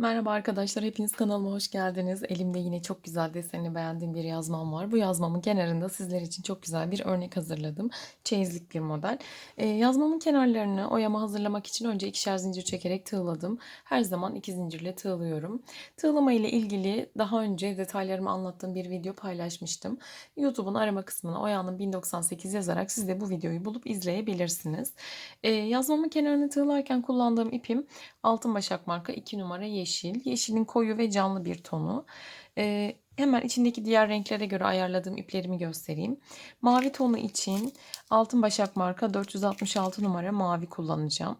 Merhaba arkadaşlar, hepiniz kanalıma hoş geldiniz. Elimde yine çok güzel desenini beğendiğim bir yazmam var. Bu yazmamın kenarında sizler için çok güzel bir örnek hazırladım. Çeyizlik bir model. Ee, yazmamın kenarlarını oyama hazırlamak için önce ikişer zincir çekerek tığladım. Her zaman iki zincirle tığlıyorum. Tığlama ile ilgili daha önce detaylarımı anlattığım bir video paylaşmıştım. YouTube'un arama kısmına Oya'nın 1098 yazarak siz de bu videoyu bulup izleyebilirsiniz. Ee, yazmamın kenarını tığlarken kullandığım ipim Altın Başak marka 2 numara yeşil. Yeşilin koyu ve canlı bir tonu. Ee, hemen içindeki diğer renklere göre ayarladığım iplerimi göstereyim. Mavi tonu için Altın Başak marka 466 numara mavi kullanacağım.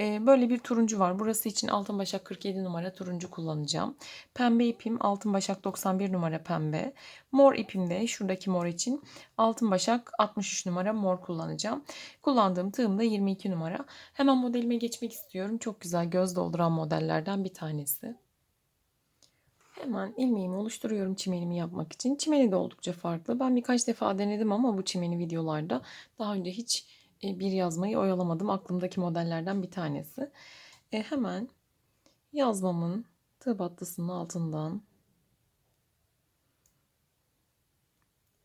Ee, böyle bir turuncu var. Burası için Altın Başak 47 numara turuncu kullanacağım. Pembe ipim Altın Başak 91 numara pembe. Mor ipim de şuradaki mor için Altın Başak 63 numara mor kullanacağım. Kullandığım tığım da 22 numara. Hemen modelime geçmek istiyorum. Çok güzel göz dolduran modellerden bir tanesi. Hemen ilmeğimi oluşturuyorum çimenimi yapmak için. Çimeni de oldukça farklı. Ben birkaç defa denedim ama bu çimeni videolarda daha önce hiç e, bir yazmayı oyalamadım. Aklımdaki modellerden bir tanesi. E, hemen yazmamın tığ battısının altından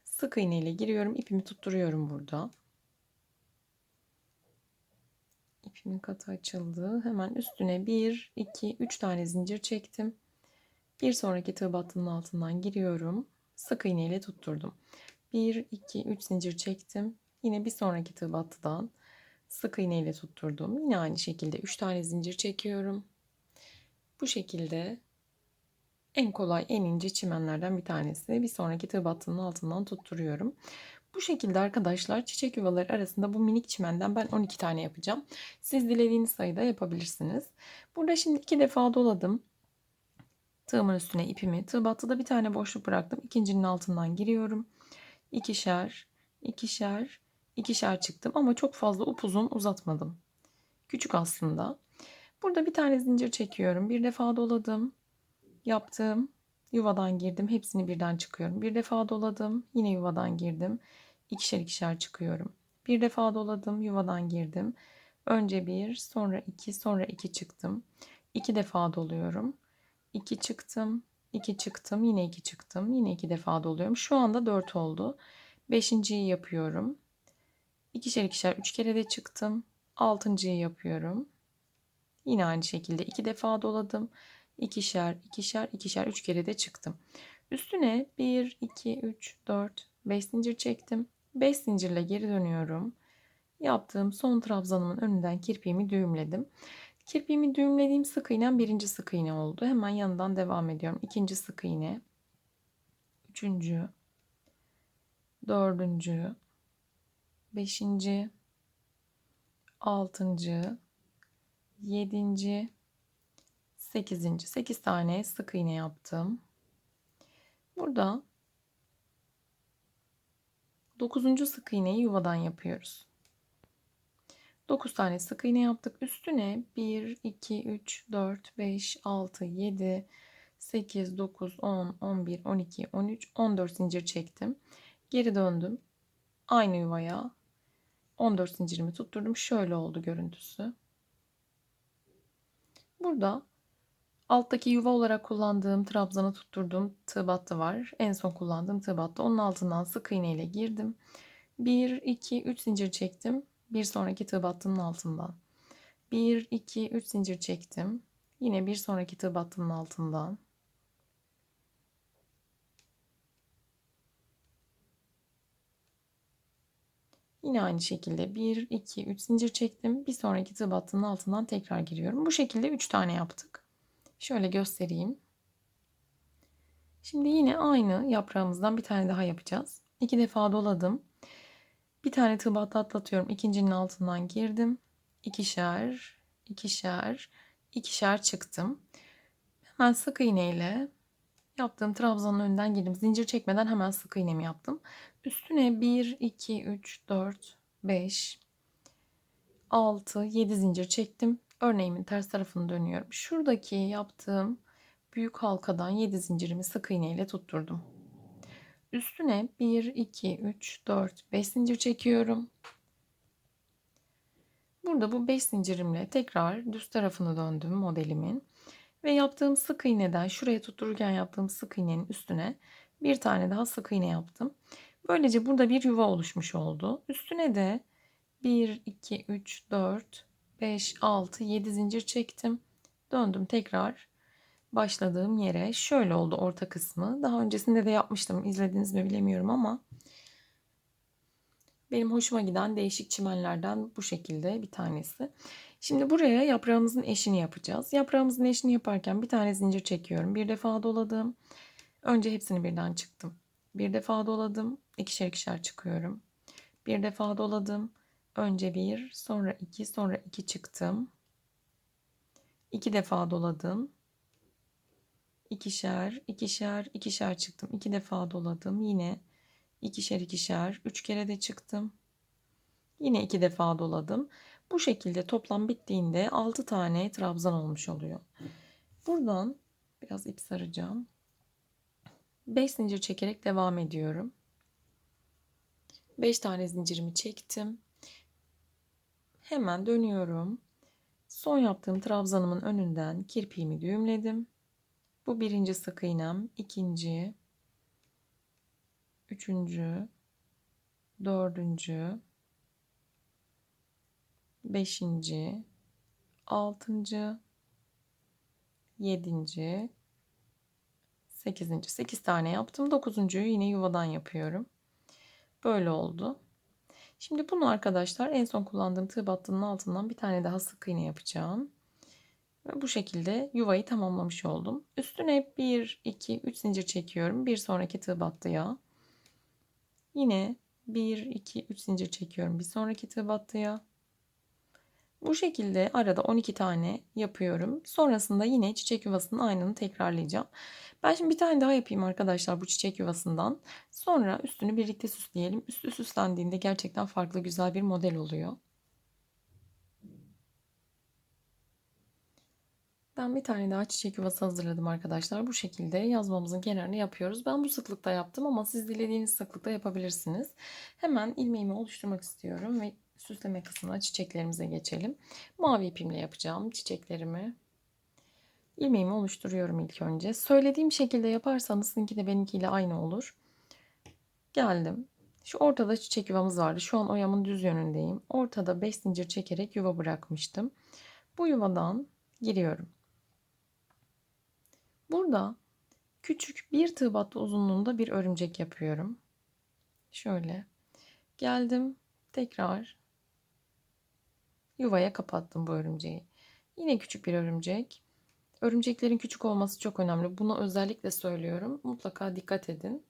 sık iğne ile giriyorum. İpimi tutturuyorum burada. İpimin katı açıldı. Hemen üstüne 1, 2, 3 tane zincir çektim. Bir sonraki tığ battının altından giriyorum. Sık iğne ile tutturdum. 1, 2, 3 zincir çektim. Yine bir sonraki tığ battıdan sık iğne ile tutturdum. Yine aynı şekilde 3 tane zincir çekiyorum. Bu şekilde en kolay, en ince çimenlerden bir tanesi. Bir sonraki tığ battının altından tutturuyorum. Bu şekilde arkadaşlar çiçek yuvaları arasında bu minik çimenden ben 12 tane yapacağım. Siz dilediğiniz sayıda yapabilirsiniz. Burada şimdi iki defa doladım. Tığımın üstüne ipimi. Tığ battıda bir tane boşluk bıraktım. İkincinin altından giriyorum. İkişer, ikişer, ikişer çıktım ama çok fazla upuzun uzatmadım. Küçük aslında. Burada bir tane zincir çekiyorum. Bir defa doladım. Yaptım. Yuvadan girdim. Hepsini birden çıkıyorum. Bir defa doladım. Yine yuvadan girdim. İkişer ikişer çıkıyorum. Bir defa doladım. Yuvadan girdim. Önce bir, sonra iki, sonra iki çıktım. İki defa doluyorum. 2 çıktım. 2 çıktım. Yine 2 çıktım. Yine 2 defa doluyorum. Şu anda 4 oldu. 5.yi yapıyorum. İkişer ikişer 3 kere de çıktım. 6.yı yapıyorum. Yine aynı şekilde 2 defa doladım. İkişer, ikişer, ikişer 3 kere de çıktım. Üstüne 1, 2, 3, 4, 5 zincir çektim. 5 zincirle geri dönüyorum. Yaptığım son trabzanımın önünden kirpiğimi düğümledim. Kirpiğimi düğümlediğim sık iğnem birinci sık iğne oldu. Hemen yanından devam ediyorum. İkinci sık iğne. Üçüncü. Dördüncü. Beşinci. Altıncı. Yedinci. Sekizinci. Sekiz tane sık iğne yaptım. Burada dokuzuncu sık iğneyi yuvadan yapıyoruz. 9 tane sık iğne yaptık. Üstüne 1, 2, 3, 4, 5, 6, 7, 8, 9, 10, 11, 12, 13, 14 zincir çektim. Geri döndüm. Aynı yuvaya 14 zincirimi tutturdum. Şöyle oldu görüntüsü. Burada alttaki yuva olarak kullandığım trabzanı tutturduğum tığ battı var. En son kullandığım tığ battı. Onun altından sık iğne ile girdim. 1, 2, 3 zincir çektim bir sonraki tığ battının altından. 1, 2, 3 zincir çektim. Yine bir sonraki tığ battının altından. Yine aynı şekilde 1, 2, 3 zincir çektim. Bir sonraki tığ battının altından tekrar giriyorum. Bu şekilde 3 tane yaptık. Şöyle göstereyim. Şimdi yine aynı yaprağımızdan bir tane daha yapacağız. İki defa doladım. Bir tane tığ battı atlatıyorum. İkincinin altından girdim. İkişer, ikişer, ikişer çıktım. Hemen sık iğne ile yaptığım trabzanın önünden girdim. Zincir çekmeden hemen sık iğnemi yaptım. Üstüne 1, 2, 3, 4, 5, 6, 7 zincir çektim. Örneğimin ters tarafını dönüyorum. Şuradaki yaptığım büyük halkadan 7 zincirimi sık iğne ile tutturdum. Üstüne 1, 2, 3, 4, 5 zincir çekiyorum. Burada bu 5 zincirimle tekrar düz tarafını döndüm modelimin. Ve yaptığım sık iğneden şuraya tuttururken yaptığım sık iğnenin üstüne bir tane daha sık iğne yaptım. Böylece burada bir yuva oluşmuş oldu. Üstüne de 1, 2, 3, 4, 5, 6, 7 zincir çektim. Döndüm tekrar başladığım yere. Şöyle oldu orta kısmı. Daha öncesinde de yapmıştım. İzlediniz mi bilemiyorum ama benim hoşuma giden değişik çimenlerden bu şekilde bir tanesi. Şimdi buraya yaprağımızın eşini yapacağız. Yaprağımızın eşini yaparken bir tane zincir çekiyorum. Bir defa doladım. Önce hepsini birden çıktım. Bir defa doladım. ikişer ikişer çıkıyorum. Bir defa doladım. Önce bir, sonra iki, sonra iki çıktım. İki defa doladım. İkişer, ikişer, ikişer çıktım. İki defa doladım. Yine ikişer, ikişer. Üç kere de çıktım. Yine iki defa doladım. Bu şekilde toplam bittiğinde 6 tane trabzan olmuş oluyor. Buradan biraz ip saracağım. 5 zincir çekerek devam ediyorum. 5 tane zincirimi çektim. Hemen dönüyorum. Son yaptığım trabzanımın önünden kirpiğimi düğümledim. Bu birinci sık iğnem, ikinci, üçüncü, dördüncü, beşinci, altıncı, yedinci, sekizinci. Sekiz tane yaptım. Dokuzuncuyu yine yuvadan yapıyorum. Böyle oldu. Şimdi bunu arkadaşlar en son kullandığım tığ battının altından bir tane daha sık iğne yapacağım. Ve bu şekilde yuvayı tamamlamış oldum. Üstüne 1, 2, 3 zincir çekiyorum. Bir sonraki tığ battıya. Yine 1, 2, 3 zincir çekiyorum. Bir sonraki tığ battıya. Bu şekilde arada 12 tane yapıyorum. Sonrasında yine çiçek yuvasının aynını tekrarlayacağım. Ben şimdi bir tane daha yapayım arkadaşlar bu çiçek yuvasından. Sonra üstünü birlikte süsleyelim. Üstü süslendiğinde gerçekten farklı güzel bir model oluyor. Ben bir tane daha çiçek yuvası hazırladım arkadaşlar. Bu şekilde yazmamızın kenarını yapıyoruz. Ben bu sıklıkta yaptım ama siz dilediğiniz sıklıkta yapabilirsiniz. Hemen ilmeğimi oluşturmak istiyorum ve süsleme kısmına çiçeklerimize geçelim. Mavi ipimle yapacağım çiçeklerimi. İlmeğimi oluşturuyorum ilk önce. Söylediğim şekilde yaparsanız sizinki de benimkiyle aynı olur. Geldim. Şu ortada çiçek yuvamız vardı. Şu an oyamın düz yönündeyim. Ortada 5 zincir çekerek yuva bırakmıştım. Bu yuvadan giriyorum. Burada küçük bir tığ battı uzunluğunda bir örümcek yapıyorum. Şöyle geldim tekrar yuvaya kapattım bu örümceği. Yine küçük bir örümcek. Örümceklerin küçük olması çok önemli. Bunu özellikle söylüyorum. Mutlaka dikkat edin.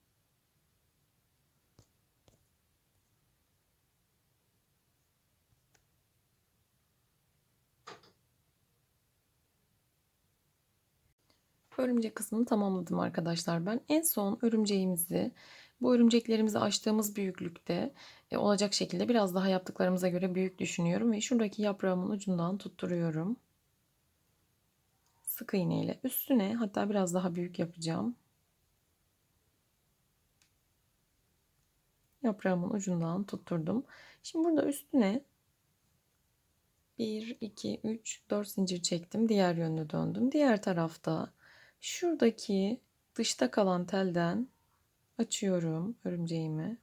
Örümcek kısmını tamamladım arkadaşlar ben. En son örümceğimizi bu örümceklerimizi açtığımız büyüklükte e, olacak şekilde biraz daha yaptıklarımıza göre büyük düşünüyorum ve şuradaki yaprağımın ucundan tutturuyorum. Sık iğne ile üstüne hatta biraz daha büyük yapacağım. Yaprağımın ucundan tutturdum. Şimdi burada üstüne 1, 2, 3, 4 zincir çektim. Diğer yönüne döndüm. Diğer tarafta şuradaki dışta kalan telden açıyorum örümceğimi.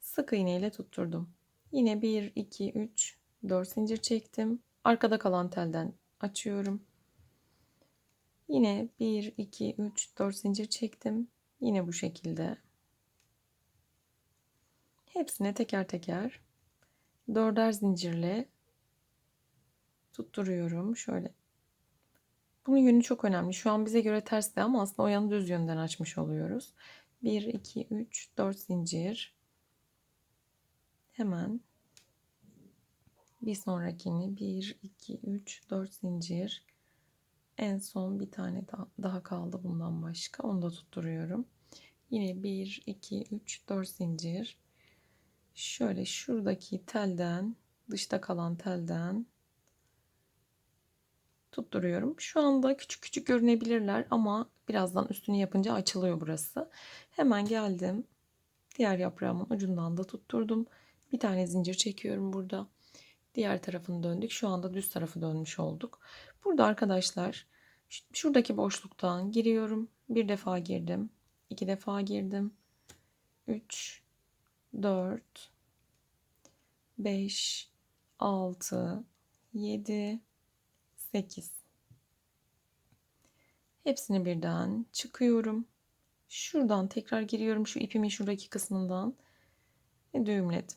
Sık iğne ile tutturdum. Yine 1, 2, 3, 4 zincir çektim. Arkada kalan telden açıyorum. Yine 1, 2, 3, 4 zincir çektim. Yine bu şekilde. Hepsine teker teker dörder zincirle tutturuyorum. Şöyle. Bunun yönü çok önemli. Şu an bize göre ters de ama aslında o yanı düz yönden açmış oluyoruz. 1, 2, 3, 4 zincir. Hemen bir sonrakini 1, 2, 3, 4 zincir. En son bir tane daha kaldı bundan başka. Onu da tutturuyorum. Yine 1, 2, 3, 4 zincir. Şöyle şuradaki telden, dışta kalan telden tutturuyorum. Şu anda küçük küçük görünebilirler ama birazdan üstünü yapınca açılıyor burası. Hemen geldim. Diğer yaprağımın ucundan da tutturdum. Bir tane zincir çekiyorum burada. Diğer tarafını döndük. Şu anda düz tarafı dönmüş olduk. Burada arkadaşlar şuradaki boşluktan giriyorum. Bir defa girdim. iki defa girdim. 3 4 5 6 7 8 Hepsini birden çıkıyorum. Şuradan tekrar giriyorum şu ipimin şuradaki kısmından ve düğümledim.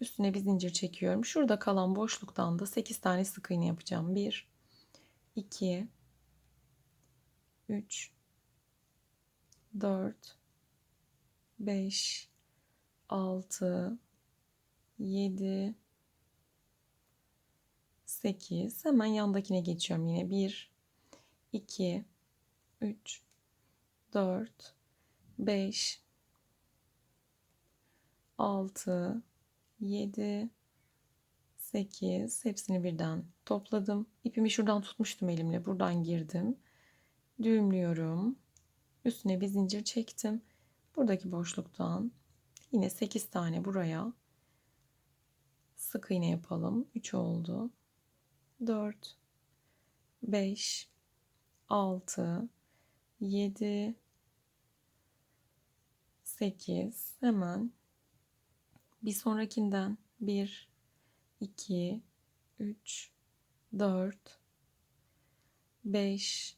Üstüne bir zincir çekiyorum. Şurada kalan boşluktan da 8 tane sık iğne yapacağım. 1 2 3 4 5 6 7 8 hemen yandakine geçiyorum yine 1 2 3 4 5 6 7 8 hepsini birden topladım. İpimi şuradan tutmuştum elimle. Buradan girdim. Düğümlüyorum. Üstüne bir zincir çektim. Buradaki boşluktan yine 8 tane buraya sık iğne yapalım. 3 oldu. 4 5 6 7 8 hemen. Bir sonrakinden 1 2 3 4 5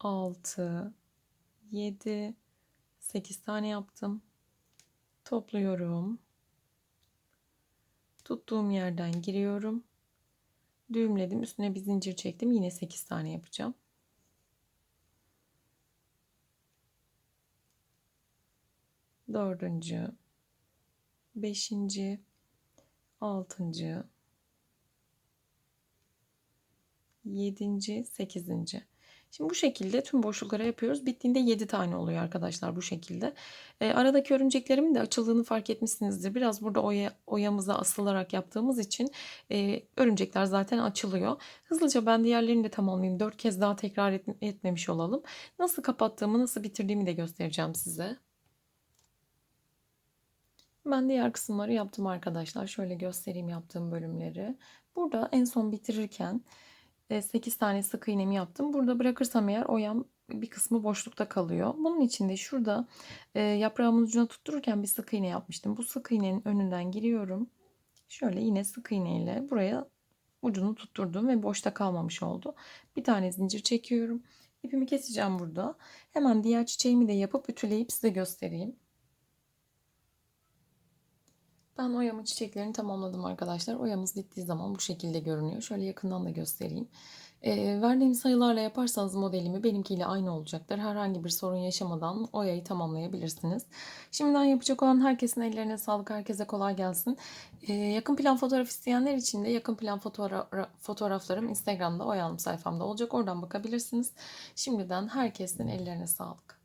6 7 8 tane yaptım. Topluyorum. Tuttuğum yerden giriyorum. Düğümledim. Üstüne bir zincir çektim. Yine 8 tane yapacağım. Dördüncü, beşinci, altıncı, yedinci, sekizinci. Şimdi bu şekilde tüm boşluklara yapıyoruz. Bittiğinde 7 tane oluyor arkadaşlar bu şekilde. E, aradaki örümceklerimin de açıldığını fark etmişsinizdir. Biraz burada oya, oyamıza asılarak yaptığımız için e, örümcekler zaten açılıyor. Hızlıca ben diğerlerini de tamamlayayım. 4 kez daha tekrar et, etmemiş olalım. Nasıl kapattığımı, nasıl bitirdiğimi de göstereceğim size. Ben diğer kısımları yaptım arkadaşlar. Şöyle göstereyim yaptığım bölümleri. Burada en son bitirirken 8 tane sık iğnemi yaptım. Burada bırakırsam eğer oyam bir kısmı boşlukta kalıyor. Bunun için de şurada e, yaprağımın ucuna tuttururken bir sık iğne yapmıştım. Bu sık iğnenin önünden giriyorum. Şöyle yine sık iğne ile buraya ucunu tutturdum ve boşta kalmamış oldu. Bir tane zincir çekiyorum. İpimi keseceğim burada. Hemen diğer çiçeğimi de yapıp ütüleyip size göstereyim. Ben oyamın çiçeklerini tamamladım arkadaşlar. Oyamız bittiği zaman bu şekilde görünüyor. Şöyle yakından da göstereyim. E, verdiğim sayılarla yaparsanız modelimi benimkiyle aynı olacaktır. Herhangi bir sorun yaşamadan oyayı tamamlayabilirsiniz. Şimdiden yapacak olan herkesin ellerine sağlık. Herkese kolay gelsin. E, yakın plan fotoğraf isteyenler için de yakın plan fotoğra fotoğraflarım Instagram'da oyalım sayfamda olacak. Oradan bakabilirsiniz. Şimdiden herkesin ellerine sağlık.